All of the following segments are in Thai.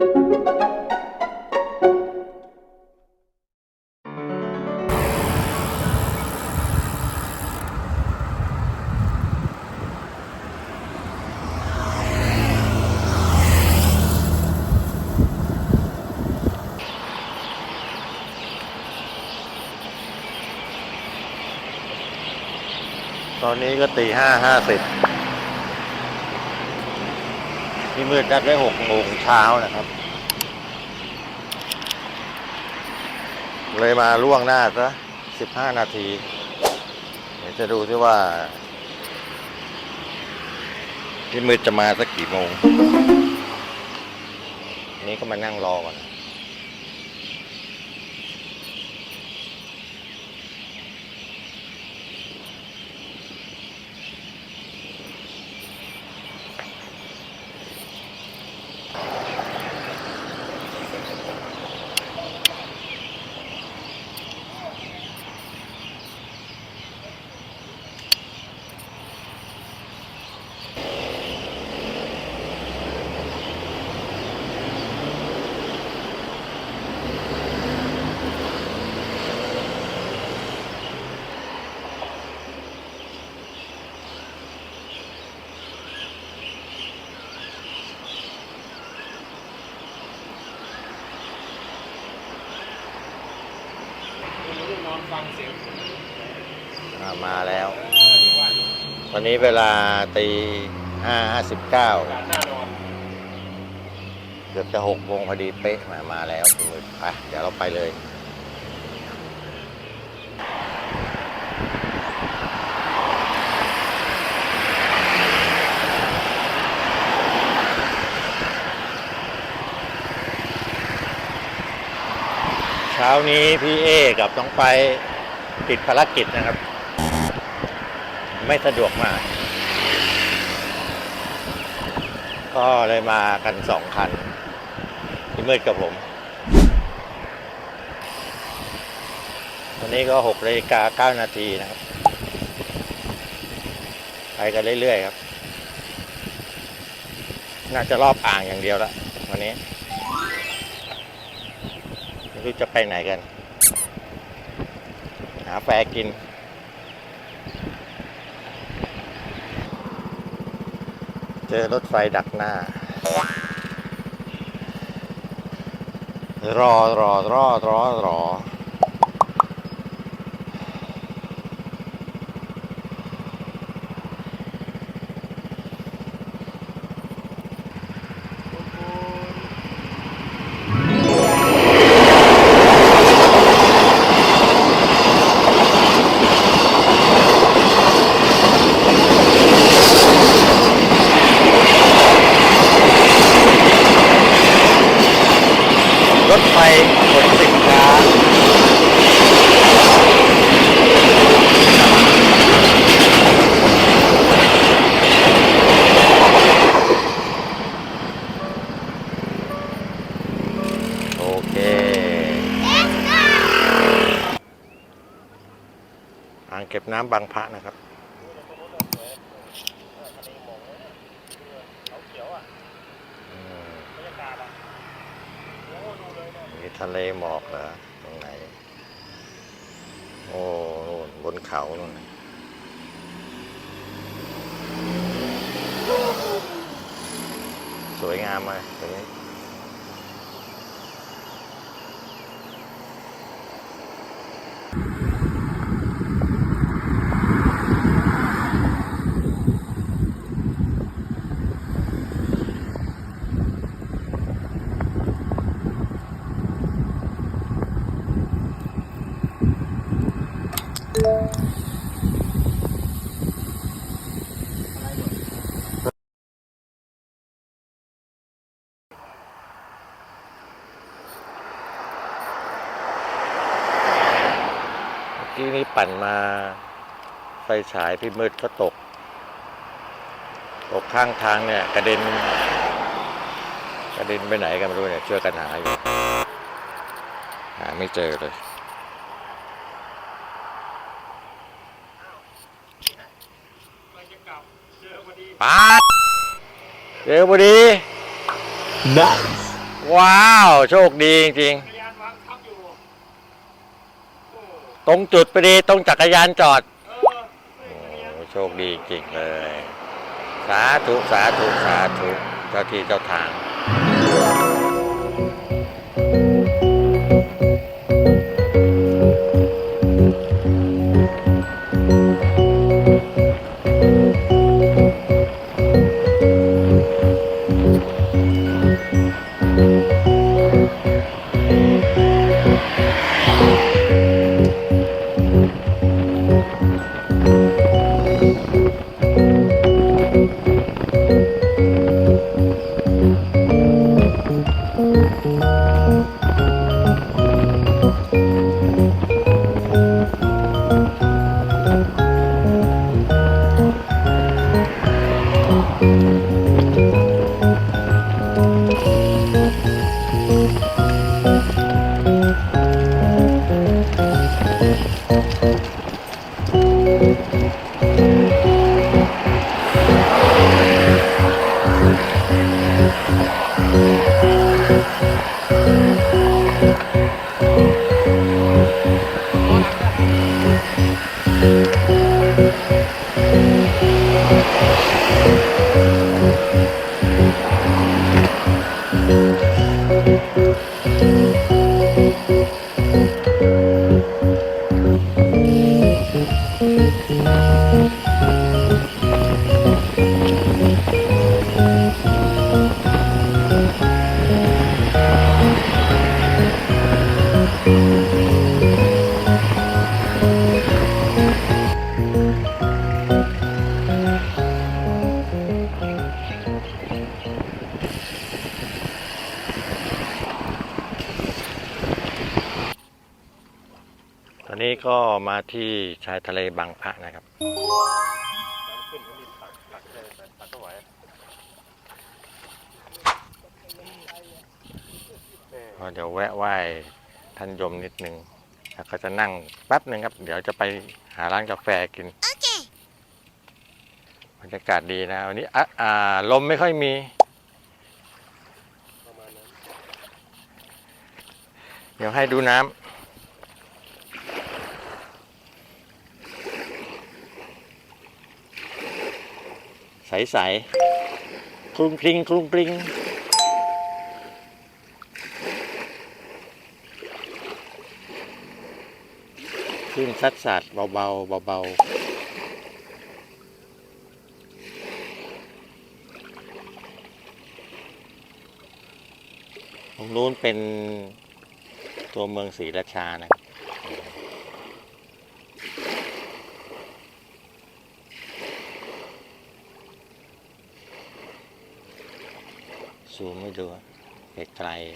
ตอนนี้ก็ตีห้าห้าสิบ ที่มืดนัดไว้หกโมงเช้านะครับ เลยมาล่วงหน้าซะสิบห้านาที เดี๋ยวจะดูที่ว่า ที่มืดจะมาสักกี่โมง นี้ก็มานั่งรอก่อน มาแล้วตอนนี้เวลาตีห้าห้าสิบเก้าเกือบจะหกโมงพอดีเป๊ะมามาแล้วไปเดี๋ยวเราไปเลยเช้านี้พี่เอกับน้องไปติดภารกิจนะครับ ไม่สะดวกมา ก็เลยมากันสองคันพี่มืดกับผม วันนี้ก็หกนาฬิกาเก้านาทีนะครับ ไปกันเรื่อยๆครับ น่าจะรอบอ่างอย่างเดียวละวันนี้ไม่รู้จะไปไหนกัน หาแฟกิน เจอรถไฟดักหน้า รอรอรอรอรอ รถไฟขนสินค้าโอเค อ่างเก็บน้ำบางพระนะครับ อืม บรรยากาศอะโอ้ดูเลยเนี่ย มี ทะเลหมอกเหรอตรงไหน โอ้โน่นบนเขาโน่นน่ะสวยงามไหมตรงนี้ เมื่อกี้นี้ปั่นมาไฟฉายพี่มืดก็ตก ตกข้างทางเนี่ยกระเด็น กระเด็นไปไหนกันไม่รู้เนี่ยช่วยกันหาอยู่ หาไม่เจอเลย กำลังจะกลับเจอพอดี ปาดเจอพอดี Nice. โอ้ว้าว โชคดีจริงจักรยานวางทับอยู่โอ้ๆตรงจุดพอดีตรงจักรยานจอดเออเฮ้ยโอ้จักรยานโชคดีจริงเลย สาธุ สาธุ สาธุ เจ้าที่เจ้าทาง นนี้ก็มาที่ชายทะเลบางพระนะครับน้ำขึ้นก็มีตักตักได้ตักตักก็ไหวเออก็เดี๋ยวแวะไหว้ท่านยมนิดนึง แล้วก็จะนั่งแป๊บหนึ่งครับ เดี๋ยวจะไปหาร้านกาแฟกินบรรยากาศดีนะ วันนี้อะอ่าลมไม่ค่อยมีประมาณนั้นเดี๋ยวให้ดูน้ำ ใสๆคลุ้งคลิงคลุ้งคลิงขึ้นซัดสัดเบาๆเบาๆตรงนู้นเป็นตัวเมืองศรีราชานะครับ ซูมไม่ดูไกลๆ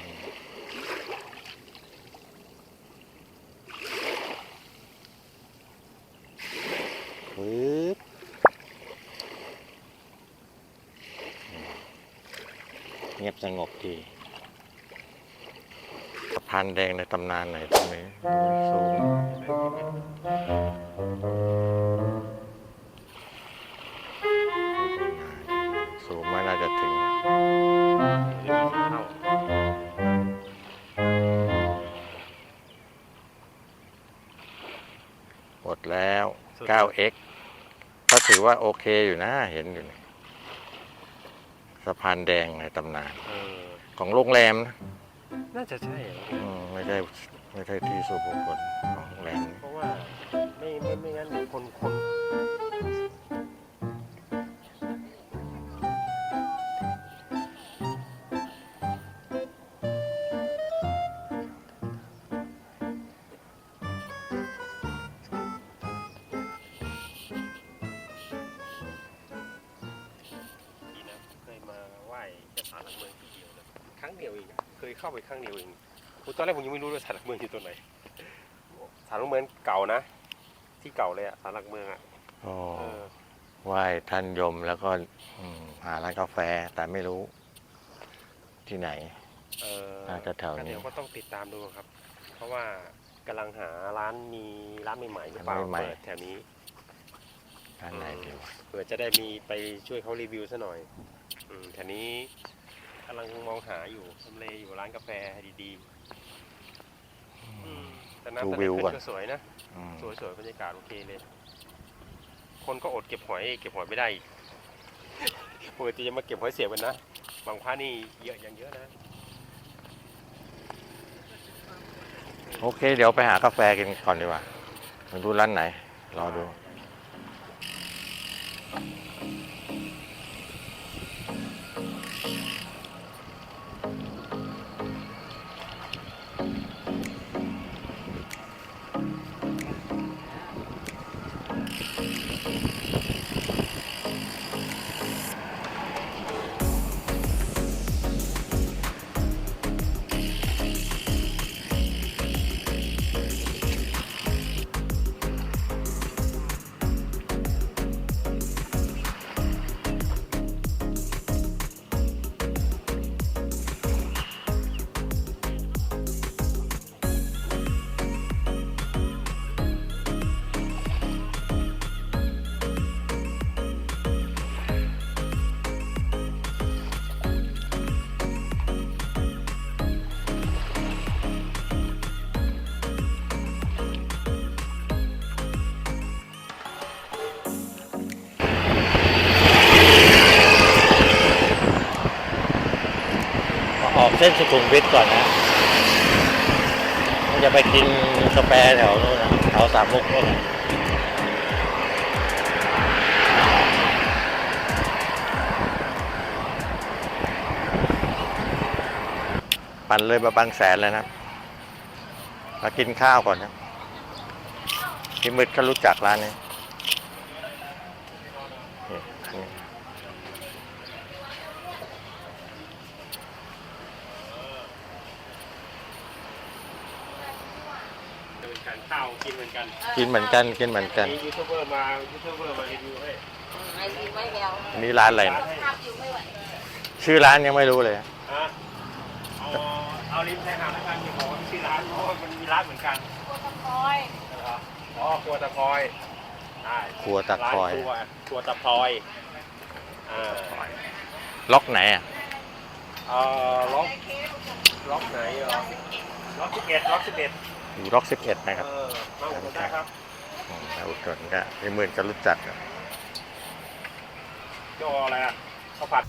ปึ๊บเงียบสงบดีสะพานแดงในตำนานไหนตรงนี้ ซูม 9x ก็ถือว่าโอเคอยู่นะ เห็นอยู่นี่สะพานแดงในตำนาน เออของโรงแรมนะน่าจะใช่อะอืมไม่ใช่ไม่ใช่ที่ส่วนบุคคลขอ งเดียวเองเคยเข้าไปครั้งเดียวเองโอ้ตอนแรกผมยังไม่รู้เลยสารหลักเมืองอยู่ตรงไหนสารหลักเมืองเก่านะ ที่เก่าเลยอะสารหลักเมืองอะอ๋อเออไหว้ท่านยมแล้วก็อืมหาร้านกาแฟแต่ไม่รู้ ที่ไหน เออน่าจะแถวนี้ก็เดี๋ยวก็ต้องติดตามดูครับ เพราะว่ากำลังหาร้านมีร้านใหม่ๆหรือเปล่าร้านใหม่ๆเปิดแถวนี้ร้านไหนดีวะเผื่อจะได้มีไปช่วยเขารีวิวซะหน่อยอืมแถวนี้ กำลังมองหาอยู่ทำเลอยู่ร้านกาแฟดีๆอืมแต่น้ำดูทะเลวิวก่อน ก็สวยนะ อืมสวยๆบรรยากาศโอเคเลย คนก็อดเก็บหอยเก็บหอยไม่ได้อีกปกติจะมาเก็บหอยเสียบกันนะ บางพระนี่เยอะอย่างเยอะนะ โอเค เดี๋ยวไปหากาแฟกินก่อนดีกว่าไม่รู้ร้านไหน รอดู ส้นสุขุมวิทก่อนนะจะไปกินกาแฟแถวนู้นนะแถวสามมุกนู่นนะปั่นเลยมาบางแสนเลยนะมากินข้าวก่อนนะพี่มืดก็รู้จักร้านนี้นี่นี่ เหมือนกัน ข้าวกินเหมือนกันกินเหมือนกันกินเหมือนกันมียูทูบเบอร์มายูทูบเบอร์มารีวิวให้ไอ้ดีไม่แมวอันนี้ร้านอะไรนะภาพอยู่ไม่ไหวชื่อร้านยังไม่รู้เลยอะเอาเอาลิ้นใช้หางแล้วกันอย่าบอกว่าชื่อร้านเพราะว่ามันมีร้านเหมือนกันตัวตะคอยนะครับอ๋อครัวตะพลอยใช่ครัวตะคอยร้านครัวครัวตะพลอยอ่าล็อกไหนอะเอ่อล็อกล็อกไหนเหรอล็อกสิบเอ็ดล็อกสิบเอ็ด อยู่ล็อกสิบเอ็ดนะครับเออมาอุดหนุนได้ครับอืมแล้วอุดหนุนก็พี่หมื่นก็รู้จักนะโจอะไรอะข้าวผัด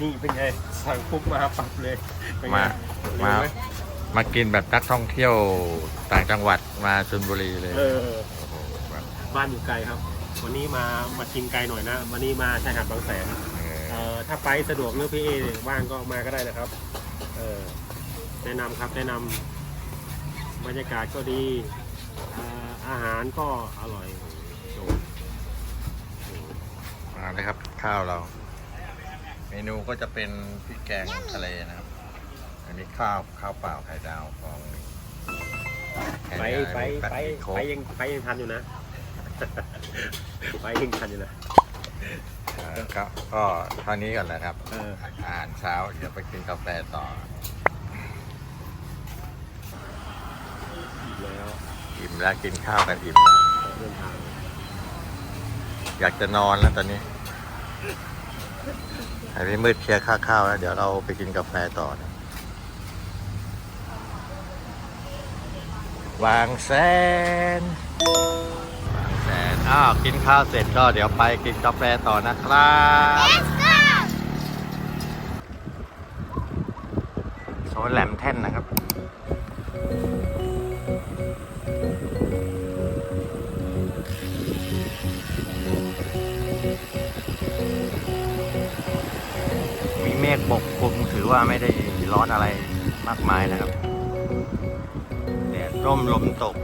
นี่เป็นไงสั่งปุ๊บมาปรับเลยเป็นไงมาเร็วมาไห มากินแบบนักท่องเที่ยวต่างจังหวัดมาชลบุรีเลยเออโอ้โหแบบบ้านอยู่ไกลครับ วันนี้มามากินไกลหน่อยนะวันนี้มาชายหาดบางแสนเอเอ่ออถ้าไปสะดวกหรือพี่เอว่างก็มาก็ได้นะครับเออแนะนำครับแนะนำบรรยากาศก็ดีอ่าอาหารก็อร่อยโอ้โหมาเลยครับข้าวเรา เมนูก็จะเป็นพริกแกงทะเลนะครับ อันนี้ข้าวข้าวเปล่าไข่ดาวฟองหนึ่งแค่ไปนี้ไปแป๊บไปโค้กไปยังไปยังทันอยู่นะ ไปยังทันอยู่นะเออก็ก็เท่านี้ก่อนนะครับเอออาหารเช้าเดี๋ยวไปกินกาแฟต่อแล้วอิ่มแล้วกินข้าวกันอิ่มแล้วเดินทางอยากจะนอนแล้วตอนนี้ให้พี่มืดเคลียร์ค่าข้าวแล้วเดี๋ยวเราไปกินกาแฟต่อนะ วางแสนวางแสนอ้าวกินข้าวเสร็จก็เดี๋ยวไปกินกาแฟต่อนะครับ โซนแหลมแท่นนะครับมีเมฆปกคลุมถือว่าไม่ได้ร้อนอะไรมากมายนะครับ ร่มลมตก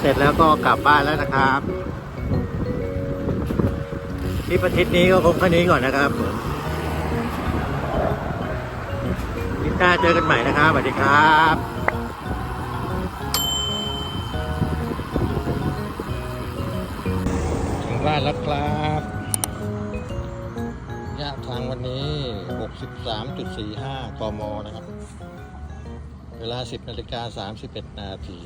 เสร็จแล้วก็กลับบ้านแล้วนะครับทริปอาทิตย์นี้ก็คงแค่นี้ก่อนนะครับผมลิต้าเจอกันใหม่นะครับสวัสดีครับถึงบ้านแล้วครับระยะทางวันนี้ 63.45 กม นะครับ เวลา 10นาฬิกา31 นาที